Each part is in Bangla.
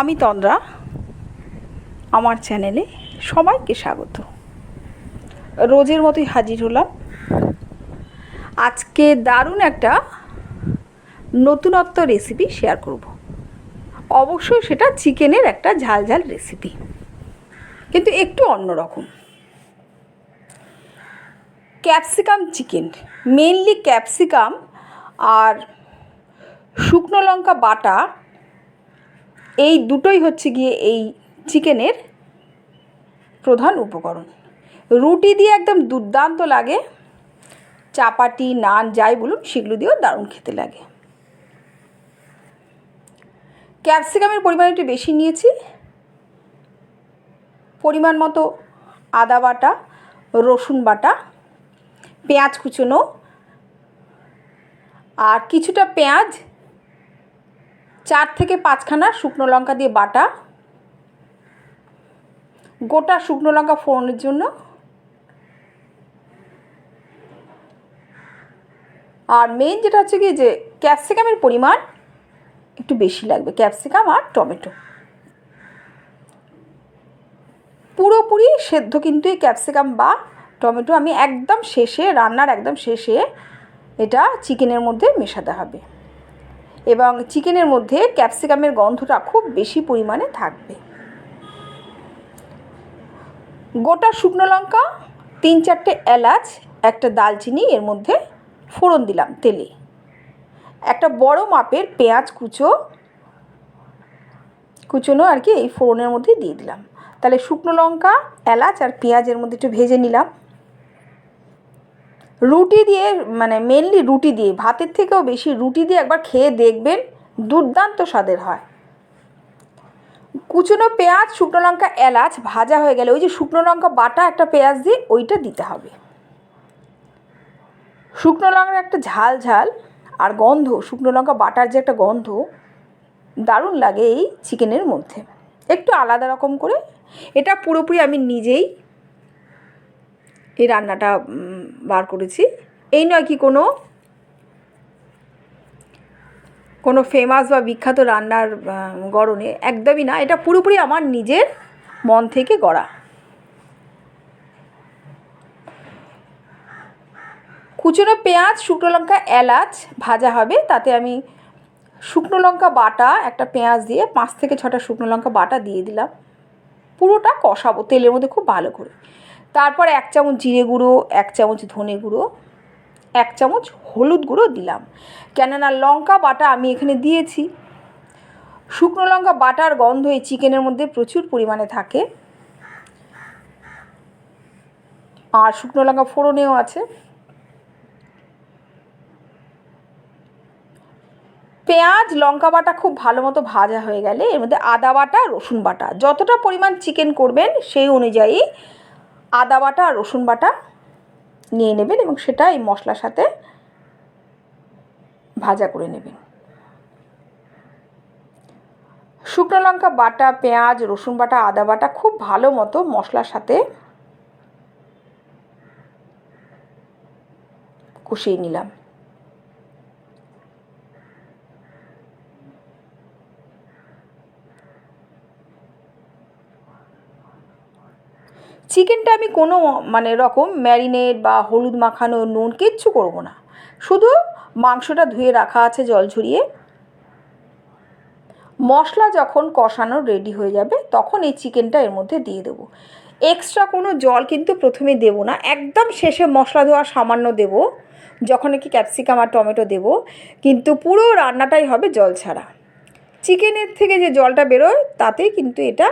আমি তন্দ্রা, আমার চ্যানেলে সবাইকে স্বাগত। রোজের মতোই হাজির হলাম। আজকে দারুণ একটা নতুনত্ব রেসিপি শেয়ার করব। অবশ্যই সেটা চিকেনের একটা ঝাল ঝাল রেসিপি কিন্তু একটু অন্যরকম ক্যাপসিকাম চিকেন মেনলি ক্যাপসিকাম আর শুকনো লঙ্কা বাটা এই দুটোই হচ্ছে গিয়ে এই চিকেনের প্রধান উপকরণ। রুটি দিয়ে একদম দুর্দান্ত লাগে। চাপাটি, নান, যাই বলুন, সেগুলো দিয়েও দারুণ খেতে লাগে। ক্যাপসিকামের পরিমাণ একটু বেশি নিয়েছি। পরিমাণ মতো আদা বাটা, রসুন বাটা, পেঁয়াজ কুচোনো, আর কিছুটা পেঁয়াজ চার থেকে পাঁচখানা শুকনো লঙ্কা দিয়ে বাটা। গোটা শুকনো লঙ্কা ফোড়নের জন্য আর মেন যেটা হচ্ছে কি যে ক্যাপসিকামের পরিমাণ একটু বেশি লাগবে ক্যাপসিকাম আর টমেটো। পুরোপুরি সেদ্ধ কিন্তু এই ক্যাপসিকাম বা টমেটো আমি একদম শেষে, রান্নার একদম শেষে এটা চিকেনের মধ্যে মেশাতে হবে। এবং চিকেনের মধ্যে ক্যাপসিকামের গন্ধটা খুব বেশি পরিমাণে থাকবে। গোটা শুকনো লঙ্কা, তিন চারটে এলাচ, একটা দালচিনি, এর মধ্যে ফোড়ন দিলাম তেলে। একটা বড় মাপের পেঁয়াজ কুচো, কুচোনো আর কি এই ফোড়নের মধ্যে দিয়ে দিলাম। তাহলে শুকনো লঙ্কা, এলাচ আর পেঁয়াজের মধ্যে একটু ভেজে নিলাম। রুটি দিয়ে মানে মেনলি রুটি দিয়ে, ভাতের থেকেও বেশি রুটি দিয়ে একবার খেয়ে দেখবেন দুর্দান্ত স্বাদের হয়। কুচনো পেঁয়াজ, শুকনো লঙ্কা, এলাচ ভাজা হয়ে গেলে ওই যে শুকনো লঙ্কা বাটা একটা পেঁয়াজ দিয়ে ওইটা দিতে হবে। শুকনো লঙ্কার একটা ঝাল ঝাল আর গন্ধ, শুকনো লঙ্কা বাটার যে একটা গন্ধ দারুণ লাগে এই চিকেনের মধ্যে। একটু আলাদা রকম করে, এটা পুরোপুরি আমি নিজেই এই রান্নাটা বার করেছি। এই নয় কি কোনো কোনো ফেমাস বা বিখ্যাত রান্নার গড়নে, একদমই না। এটা পুরোপুরি আমার নিজের মন থেকে গড়া। কুচনো পেঁয়াজ, শুকনো লঙ্কা, এলাচ ভাজা হবে। তাতে আমি শুকনো লঙ্কা বাটা, একটা পেঁয়াজ দিয়ে পাঁচ থেকে ছটা শুকনো লঙ্কা বাটা দিয়ে দিলাম। পুরোটা কষাবো, তেলের মধ্যে খুব ভালো করে। তারপর এক চামচ জিরে গুঁড়ো, এক চামচ ধনে গুঁড়ো, এক চামচ হলুদ গুঁড়ো দিলাম। কেননা লঙ্কা বাটা আমি এখানে দিয়েছি। শুকনো লঙ্কা বাটার গন্ধ এই চিকেনের মধ্যে প্রচুর পরিমাণে থাকে। আর শুকনো লঙ্কা ফোড়নেও আছে। পেঁয়াজ, লঙ্কা বাটা খুব ভালো মতো ভাজা হয়ে গেলে এর মধ্যে আদা বাটা, রসুন বাটা, যতটা পরিমাণ চিকেন করবেন সেই অনুযায়ী আদা বাটা আর রসুন বাটা নিয়ে নেবেন এবং সেটা এই মশলার সাথে ভাজা করে নেবেন। শুকনো লঙ্কা বাটা, পেঁয়াজ, রসুন বাটা, আদা বাটা খুব ভালো মতো মশলার সাথে কষিয়ে নিলাম। চিকেনটা আমি কোনো মানে রকম ম্যারিনেট বা হলুদ মাখানো নুন কিচ্ছু করব না। শুধু মাংসটা ধুয়ে রাখা আছে জল ঝরিয়ে। মশলা যখন কষানো রেডি হয়ে যাবে, তখন এই চিকেনটা এর মধ্যে দিয়ে দেবো। এক্সট্রা কোনো জল কিন্তু প্রথমে দেব না, একদম শেষে মশলা ধোয়া সামান্য দেব, যখন নাকি ক্যাপসিকাম আর টমেটো দেব, কিন্তু পুরো রান্নাটাই হবে জল ছাড়া। চিকেনের থেকে যে জলটা বেরোয়, তাতেই কিন্তু এটা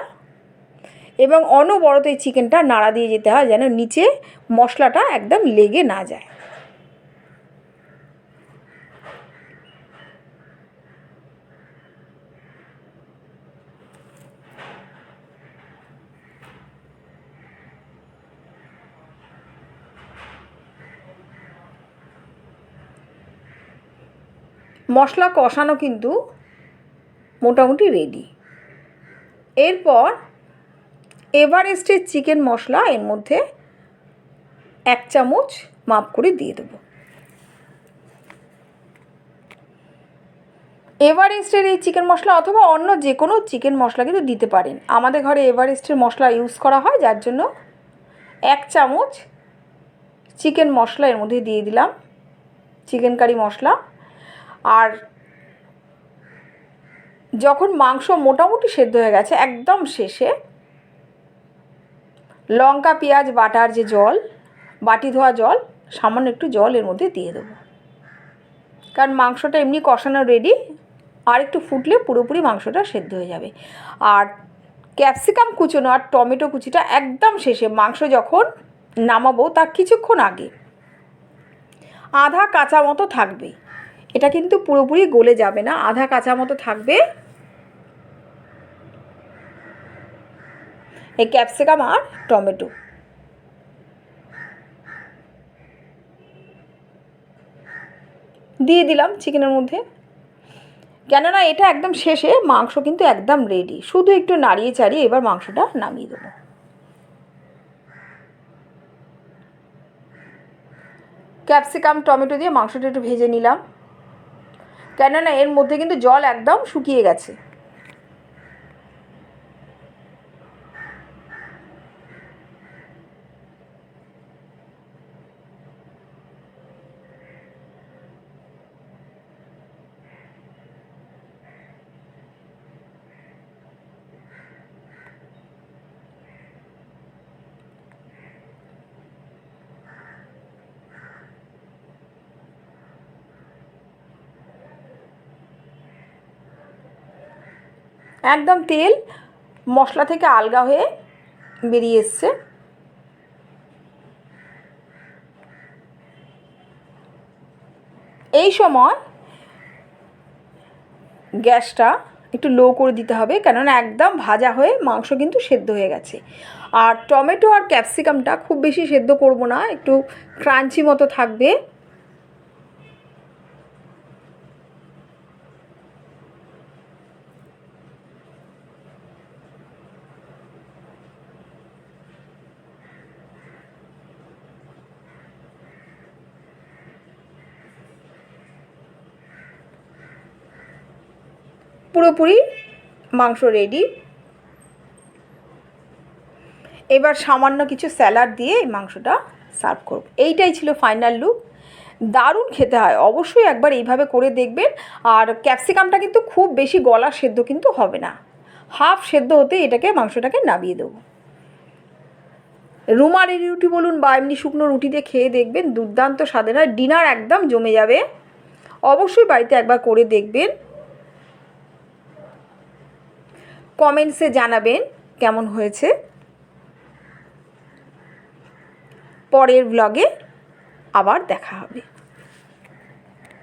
এবং অনবরত এই চিকেনটা নাড়া দিয়ে যেতে হয় যেন নিচে মশলাটা একদম লেগে না যায়। মশলা কষানো কিন্তু মোটামুটি রেডি এরপর এভারেস্টের চিকেন মশলা এর মধ্যে এক চামচ মাপ করে দিয়ে দেবো। এভারেস্টের এই চিকেন মশলা অথবা অন্য যে কোনো চিকেন মশলা কিন্তু দিতে পারেন। আমাদের ঘরে এভারেস্টের মশলা ইউজ করা হয়, যার জন্য এক চামচ চিকেন মশলা এর মধ্যে দিয়ে দিলাম, চিকেন কারি মশলা। আর যখন মাংস মোটামুটি সেদ্ধ হয়ে গেছে, একদম শেষে লঙ্কা, পেঁয়াজ, বাটার যে জল, বাটি ধোয়া জল, সামান্য একটু জল এর মধ্যে দিয়ে দেবো। কারণ মাংসটা এমনি কষানো রেডি আর একটু ফুটলে পুরোপুরি মাংসটা সেদ্ধ হয়ে যাবে। আর ক্যাপসিকাম কুচোনো আর টমেটো কুচিটা একদম শেষে, মাংস যখন নামাবো তার কিছুক্ষণ আগে। আধা কাঁচা মতো থাকবে। এটা কিন্তু পুরোপুরি গলে যাবে না, আধা কাঁচা মতো থাকবে। এই ক্যাপসিকাম আর টমেটো। দিয়ে দিলাম চিকেনের মধ্যে। কেননা এটা একদম শেষে মাংস কিন্তু একদম রেডি শুধু একটু নাড়িয়ে চাড়িয়ে এবার মাংসটা নামিয়ে দেবো। ক্যাপসিকাম, টমেটো দিয়ে মাংসটা একটু ভেজে নিলাম। কেননা এর মধ্যে কিন্তু জল একদম শুকিয়ে গেছে। একদম তেল, মশলা থেকে আলগা হয়ে বেরিয়ে এসছে। এই সময় গ্যাসটা একটু লো করে দিতে হবে, কেননা একদম ভাজা হয়ে মাংস কিন্তু সেদ্ধ হয়ে গেছে। আর টমেটো আর ক্যাপসিকামটা খুব বেশি সেদ্ধ করব না, একটু ক্রাঞ্চি মতো থাকবে। পুরোপুরি মাংস রেডি এবার সামান্য কিছু স্যালাড দিয়ে এই মাংসটা সার্ভ করব। এইটাই ছিল ফাইনাল লুক দারুণ খেতে হয়। অবশ্যই একবার এইভাবে করে দেখবেন। আর ক্যাপসিকামটা কিন্তু খুব বেশি গলা সেদ্ধ কিন্তু হবে না। হাফ সেদ্ধ হতে এটাকে মাংসটাকে নামিয়ে দেবো। রুমালি রুটি বলুন বা এমনি শুকনো রুটি দিয়ে খেয়ে দেখবেন, দুর্দান্ত স্বাদের হয়। ডিনার একদম জমে যাবে। অবশ্যই বাড়িতে একবার করে দেখবেন। কমেন্টসে জানাবেন কেমন হয়েছে। পরের ব্লগে আবার দেখা হবে।